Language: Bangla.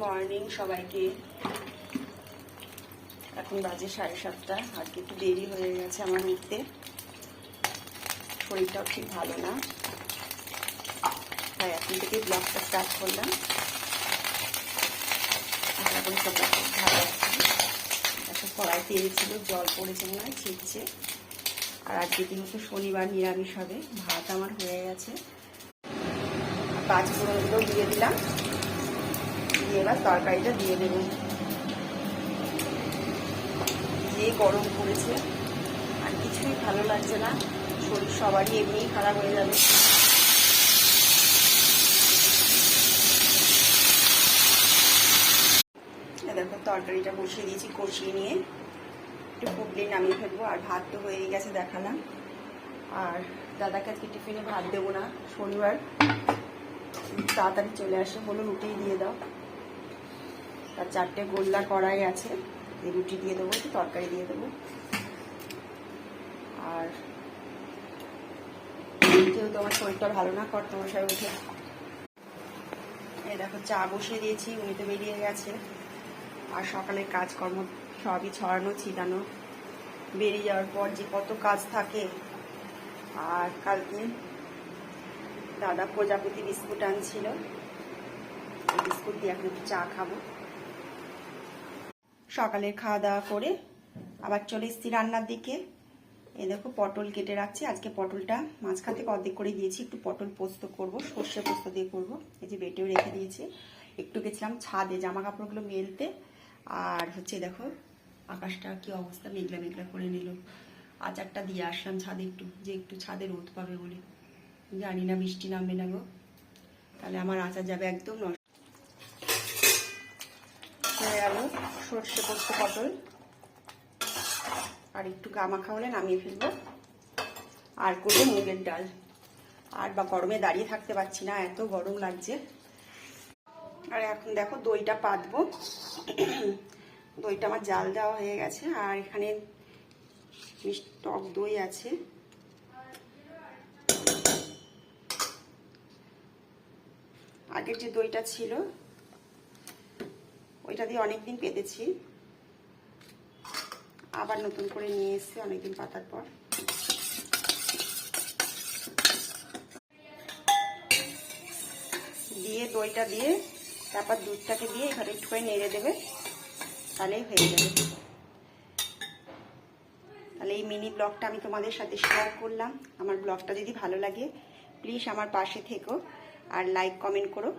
মর্নিং সবাইকে। এখন বাজে সাড়ে সাতটা, আজকে একটু দেরি হয়ে গেছে আমার উঠতে। শরীরটাও ঠিক ভালো না। তাই এখন থেকে ব্লগটা স্টার্ট করলাম। আশা করি সব খুব ভালো আছে। এখন কড়াই তেল জল পড়েছে মনে হয়, ছিটছে। আর আজকে দিন যেহেতু শনিবার নিরামিষ হবে, ভাত আমার হয়ে গেছে। পাঁচ ফোড়নগুলো দিয়ে দিলাম। এবার তরকারিটা দিয়ে দেবো। যে গরম পড়েছে আর কিছুই ভালো লাগছে না। শরীর সবারই এমনিই খারাপ হয়ে যাবে। দেখো, তরকারিটা বসিয়ে দিয়েছি কষিয়ে নিয়ে। একটু ফুটলে নামিয়ে ফেলব। আর ভাত তো হয়ে গেছে দেখালাম। আর দাদাকে আজকে টিফিনে ভাত দেবো না। শনিবার। তাড়াতাড়ি চলে আসে। বলো রুটি দিয়ে দাও। আর চারটে গোল্লা কড়াই আছে রুটি দিয়ে দেবো, একটু তরকারি দিয়ে দেবো। আর যেহেতু আমার শরীরটা ভালো না কর তোমার সাথে উঠে দেখো, চা বসিয়ে দিয়েছি, উনি তো বেরিয়ে গেছে। আর সকালে কাজকর্ম সবই ছড়ানো, ছিটানো। বেরিয়ে যাওয়ার পর যে কত কাজ থাকে, আর কালকে দাদা প্রজাপতি বিস্কুট আনছিল। বিস্কুট দিয়ে এখন একটু চা খাব। সকালে খাওয়া দাওয়া করে আবার চলে এসেছি রান্নার দিকে। এ দেখো পটল কেটে রাখছি। আজকে পটলটা মাঝখান থেকে অর্ধেক করে দিয়েছি। একটু পটল পোস্ত করব, সর্ষে পোস্ত দিয়ে করব। এই যে বেটেও রেখে দিয়েছি। একটু গেছিলাম ছাদে জামা কাপড়গুলো মেলতে। আর হচ্ছে দেখো আকাশটা কি অবস্থা, মেঘলা মেঘলা করে নিল। আচারটা দিয়ে আসলাম ছাদে একটু, যে একটু ছাদে রোদ পাবে বলে। জানি না বৃষ্টি নামবে না গো। তাহলে আমার আচার যাবে একদম হয়ে গেল সর্ষে পোস্ত পটল। আর একটু গামাখা হলে নামিয়ে ফেলব। আর করব মুগের ডাল। আর বা গরমে দাঁড়িয়ে থাকতে পারছি না, এত গরম লাগছে। আর এখন দেখো দইটা পাতবো। দইটা আমার জাল দেওয়া হয়ে গেছে। আর এখানে টক দই আছে। আগের যে দইটা ছিল ওইটা দিয়ে অনেকদিন পেতেছি। আবার নতুন করে নিয়ে এসছে অনেকদিন পাতার পর। দিয়ে দইটা দিয়ে, তারপর দুধটাকে দিয়ে এখানে একটু করে নেড়ে দেবে। তাহলেই হয়ে যাবে। তাহলে এই মিনি ব্লগটা আমি তোমাদের সাথে শেয়ার করলাম। আমার ব্লগটা যদি ভালো লাগে প্লিজ আমার পাশে থেকো। আর লাইক কমেন্ট করো।